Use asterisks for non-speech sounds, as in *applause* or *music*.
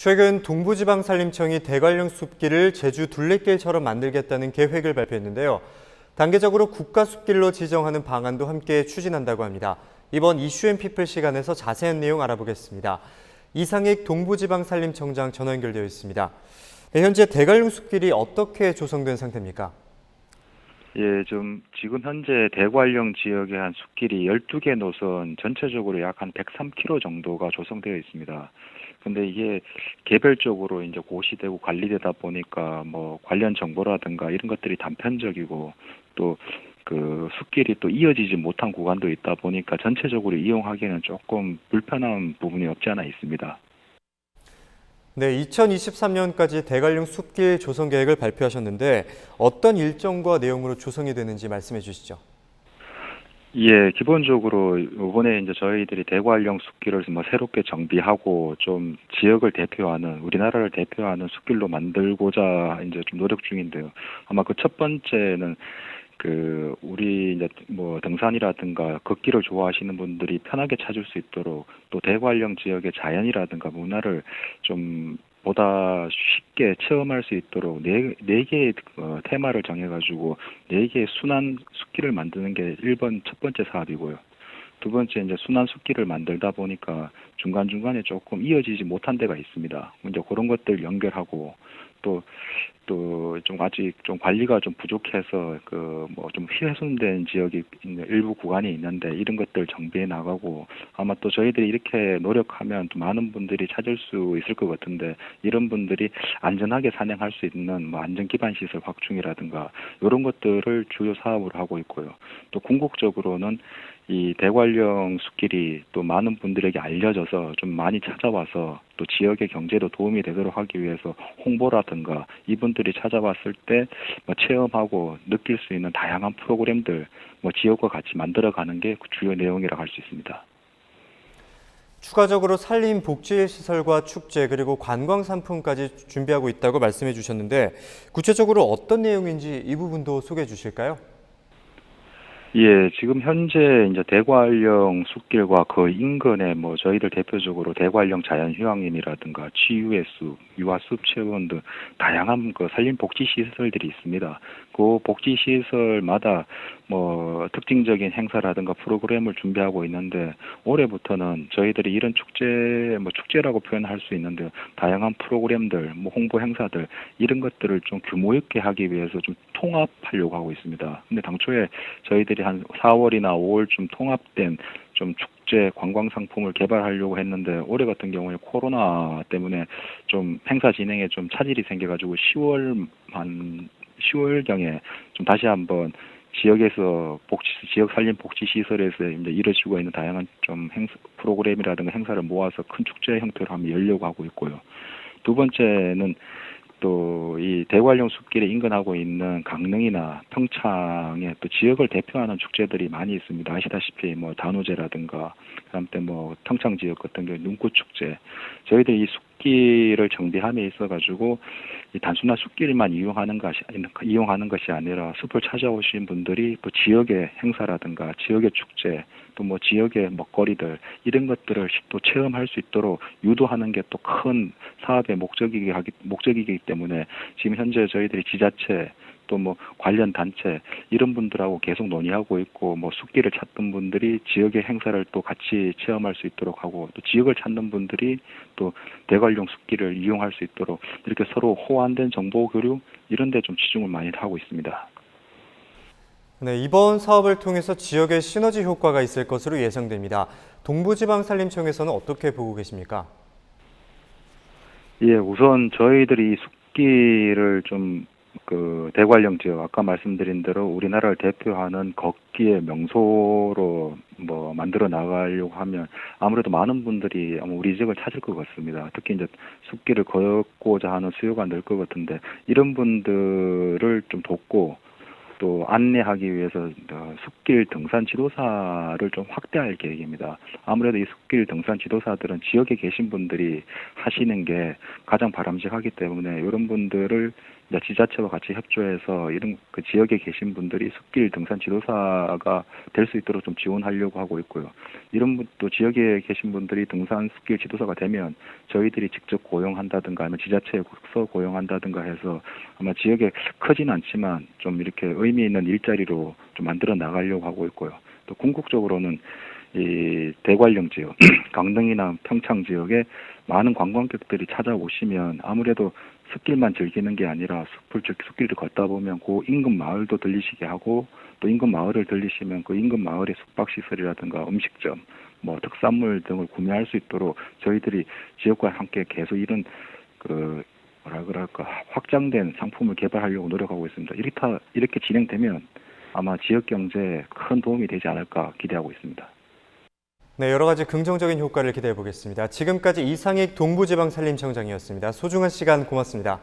최근 동부지방산림청이 대관령 숲길을 제주 둘레길처럼 만들겠다는 계획을 발표했는데요. 단계적으로 국가숲길로 지정하는 방안도 함께 추진한다고 합니다. 이번 이슈앤피플 시간에서 자세한 내용 알아보겠습니다. 이상익 동부지방산림청장 전화 연결되어 있습니다. 네, 현재 대관령 숲길이 어떻게 조성된 상태입니까? 예, 좀 지금 현재 대관령 지역의 한 숲길이 12개 노선 전체적으로 약 한 103km 정도가 조성되어 있습니다. 근데 이게 개별적으로 이제 고시되고 관리되다 보니까 뭐 관련 정보라든가 이런 것들이 단편적이고 또 그 숲길이 또 이어지지 못한 구간도 있다 보니까 전체적으로 이용하기에는 조금 불편한 부분이 없지 않아 있습니다. 네, 2023년까지 대관령 숲길 조성 계획을 발표하셨는데 어떤 일정과 내용으로 조성이 되는지 말씀해 주시죠. 예, 기본적으로 이번에 이제 저희들이 대관령 숲길을 뭐 새롭게 정비하고 좀 지역을 대표하는 우리나라를 대표하는 숲길로 만들고자 이제 좀 노력 중인데요. 아마 그 첫 번째는 그 우리 이제 뭐 등산이라든가 걷기를 좋아하시는 분들이 편하게 찾을 수 있도록 또 대관령 지역의 자연이라든가 문화를 좀 보다 쉽게 체험할 수 있도록 네, 네 개의 어, 테마를 정해가지고 네 개의 순환 숲길을 만드는 게 1번 첫 번째 사업이고요. 두 번째 이제 순환 숲길을 만들다 보니까 중간 중간에 조금 이어지지 못한 데가 있습니다. 이제 그런 것들 연결하고 또 또 좀 아직 좀 관리가 좀 부족해서 그 뭐 좀 훼손된 지역이 일부 구간이 있는데 이런 것들 정비해 나가고 아마 또 저희들이 이렇게 노력하면 또 많은 분들이 찾을 수 있을 것 같은데 이런 분들이 안전하게 산행할 수 있는 뭐 안전 기반 시설 확충이라든가 이런 것들을 주요 사업으로 하고 있고요. 또 궁극적으로는 이 대관령 숲길이 또 많은 분들에게 알려져서 좀 많이 찾아와서 또 지역의 경제도 도움이 되도록 하기 위해서 홍보라든가 이분들이 찾아왔을 때 뭐 체험하고 느낄 수 있는 다양한 프로그램들 뭐 지역과 같이 만들어가는 게 그 주요 내용이라고 할 수 있습니다. 추가적으로 산림 복지 시설과 축제 그리고 관광 상품까지 준비하고 있다고 말씀해 주셨는데 구체적으로 어떤 내용인지 이 부분도 소개해 주실까요? 예, 지금 현재 이제 대관령 숲길과 그 인근에 뭐 저희들 대표적으로 대관령 자연휴양림이라든가 치유의 숲, 유아숲 체험 등 다양한 그 산림 복지 시설들이 있습니다. 그 복지 시설마다 뭐 특징적인 행사라든가 프로그램을 준비하고 있는데 올해부터는 저희들이 이런 축제 뭐 축제라고 표현할 수 있는데 다양한 프로그램들, 뭐 홍보 행사들 이런 것들을 좀 규모 있게 하기 위해서 좀 통합하려고 하고 있습니다. 근데 당초에 저희들이 한 4월이나 5월쯤 통합된 좀 축제 관광 상품을 개발하려고 했는데 올해 같은 경우에 코로나 때문에 좀 행사 진행에 좀 차질이 생겨가지고 10월 한 10월 경에 좀 다시 한번 지역에서 복지 지역 산림 복지 시설에서 이제 이루어지고 있는 다양한 좀 행사 프로그램이라든가 행사를 모아서 큰 축제 형태로 한번 열려고 하고 있고요. 두 번째는 또 이 대관령 숲길에 인근하고 있는 강릉이나 평창에 또 지역을 대표하는 축제들이 많이 있습니다. 아시다시피 뭐 단오제라든가 그다음 때뭐 평창 지역 같은 경우 눈꽃 축제 저희들이 이 숲길을 정비함에 있어 가지고 이 단순한 숲길만 이용하는 것이 이용하는 것이 아니라 숲을 찾아오신 분들이 또 지역의 행사라든가 지역의 축제 또 뭐 지역의 먹거리들 이런 것들을 또 체험할 수 있도록 유도하는 게 또 큰 사업의 목적이기 목적이기 때문에 지금 현재 저희들이 지자체 또 뭐 관련 단체 이런 분들하고 계속 논의하고 있고 뭐 숲길을 찾던 분들이 지역의 행사를 또 같이 체험할 수 있도록 하고 또 지역을 찾는 분들이 또 대관령 숲길을 이용할 수 있도록 이렇게 서로 호환된 정보 교류 이런 데 좀 치중을 많이 하고 있습니다. 네, 이번 사업을 통해서 지역의 시너지 효과가 있을 것으로 예상됩니다. 동부지방산림청에서는 어떻게 보고 계십니까? 예, 우선 저희들이 숲길을 좀 그 대관령 지역 아까 말씀드린 대로 우리나라를 대표하는 걷기의 명소로 뭐 만들어 나가려고 하면 아무래도 많은 분들이 우리 지역을 찾을 것 같습니다. 특히 이제 숲길을 걷고자 하는 수요가 늘 것 같은데 이런 분들을 좀 돕고 또 안내하기 위해서 어, 숲길 등산 지도사를 좀 확대할 계획입니다. 아무래도 이 숲길 등산 지도사들은 지역에 계신 분들이 하시는 게 가장 바람직하기 때문에 이런 분들을 이제 지자체와 같이 협조해서 이런 그 지역에 계신 분들이 숲길 등산 지도사가 될 수 있도록 좀 지원하려고 하고 있고요. 이런 분 또 지역에 계신 분들이 등산 숲길 지도사가 되면 저희들이 직접 고용한다든가 아니면 지자체에서 고용한다든가 해서 아마 지역에 크진 않지만 좀 이렇게 의미 있는 일자리로 좀 만들어 나가려고 하고 있고요. 또 궁극적으로는 이 대관령 지역, *clears throat* 강릉이나 평창 지역에 많은 관광객들이 찾아오시면 아무래도 숲길만 즐기는 게 아니라 숲을 쭉 숲길을 걷다 보면 그 인근 마을도 들리시게 하고 또 인근 마을을 들리시면 그 인근 마을의 숙박 시설이라든가 음식점, 뭐 특산물 등을 구매할 수 있도록 저희들이 지역과 함께 계속 이런 그 뭐라 그럴까 확장된 상품을 개발하려고 노력하고 있습니다. 이렇게 이렇게 진행되면 아마 지역 경제에 큰 도움이 되지 않을까 기대하고 있습니다. 네, 여러 가지 긍정적인 효과를 기대해 보겠습니다. 지금까지 이상익 동부지방산림청장이었습니다. 소중한 시간 고맙습니다.